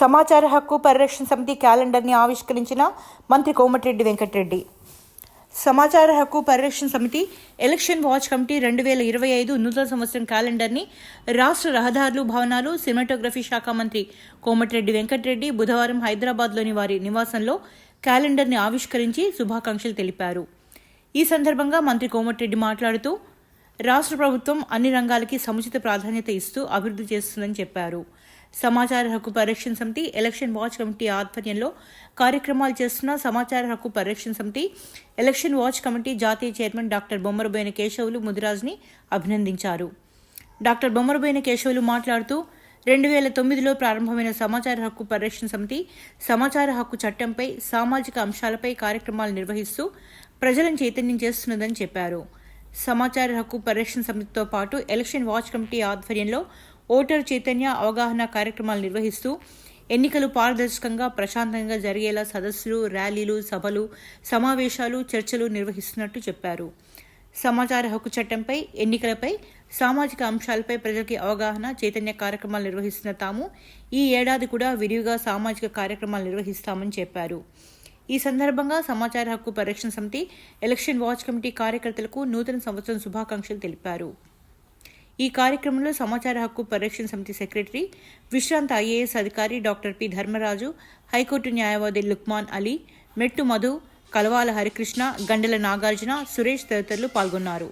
సమాచార హక్కు పరిరక్షణ సమితి క్యాలెండర్ని ఆవిష్కరించిన మంత్రి కోమటిరెడ్డి వెంకటరెడ్డి. సమాచార హక్కు పరిరక్షణ సమితి ఎలక్షన్ వాచ్ కమిటీ రెండు వేల ఇరవై ఐదు నూతన సంవత్సరం క్యాలెండర్ని రాష్ట్ర రహదారులు భవనాలు సినిమాటోగ్రఫీ శాఖ మంత్రి కోమటిరెడ్డి వెంకటరెడ్డి బుధవారం హైదరాబాద్లోని వారి నివాసంలో క్యాలెండర్ని ఆవిష్కరించి శుభాకాంక్షలు తెలిపారు. ఈ సందర్భంగా మంత్రి కోమటిరెడ్డి మాట్లాడుతూ రాష్ట్ర ప్రభుత్వం అన్ని రంగాలకి సముచిత ప్రాధాన్యత ఇస్తూ అభివృద్ధి చేస్తుందని చెప్పారు. సమాచార హక్కు పరిరక్షణ సమితి ఎలక్షన్ వాచ్ కమిటీ ఆధ్వర్యంలో కార్యక్రమాలు చేస్తున్న సమాచార హక్కు పరిరక్షణ సమితి ఎలక్షన్ వాచ్ కమిటీ జాతీయ చైర్మన్ డాక్టర్ బొమ్మరబోయిన కేశవులు ముదిరాజ్ని అభినందించారు. డాక్టర్ బొమ్మరబోయిన కేశవులు మాట్లాడుతూ రెండు వేల తొమ్మిదిలో ప్రారంభమైన సమాచార హక్కు పరిరక్షణ సమితి సమాచార హక్కు చట్టంపై సామాజిక అంశాలపై కార్యక్రమాలు నిర్వహిస్తూ ప్రజలను చైతన్యం చేస్తున్నదని చెప్పారు. సమాచార హక్కు పరిరక్షణ సమితితో పాటు ఎలక్షన్ వాచ్ కమిటీ ఆధ్వర్యంలో ఓటర్ చైతన్య అవగాహన కార్యక్రమాలు నిర్వహిస్తూ ఎన్నికలు పారదర్శకంగా ప్రశాంతంగా జరిగేలా సదస్సులు ర్యాలీలు సభలు సమావేశాలు చర్చలు నిర్వహిస్తున్నట్టు చెప్పారు. సమాచార హక్కు చట్టంపై ఎన్నికలపై సామాజిక అంశాలపై ప్రజలకి అవగాహన చైతన్య కార్యక్రమాలు నిర్వహిస్తున్న తాము ఈ ఏడాది కూడా విరివిగా సామాజిక కార్యక్రమాలు నిర్వహిస్తామని చెప్పారు. ఈ సందర్భంగా సమాచార హక్కు పరిరక్షణ సమితి ఎలక్షన్ వాచ్ కమిటీ కార్యకర్తలకు నూతన సంవత్సరం శుభాకాంక్షలు తెలిపారు. ఈ కార్యక్రమంలో సమాచార హక్కు పరిరక్షణ సమితి సెక్రటరీ విశ్రాంత ఐఏఎస్ అధికారి డాక్టర్ పి ధర్మరాజు హైకోర్టు న్యాయవాది లుక్మాన్ అలీ మెట్టు మధు కలవాల హరికృష్ణ గండెల నాగార్జున సురేష్ తదితరులు పాల్గొన్నారు.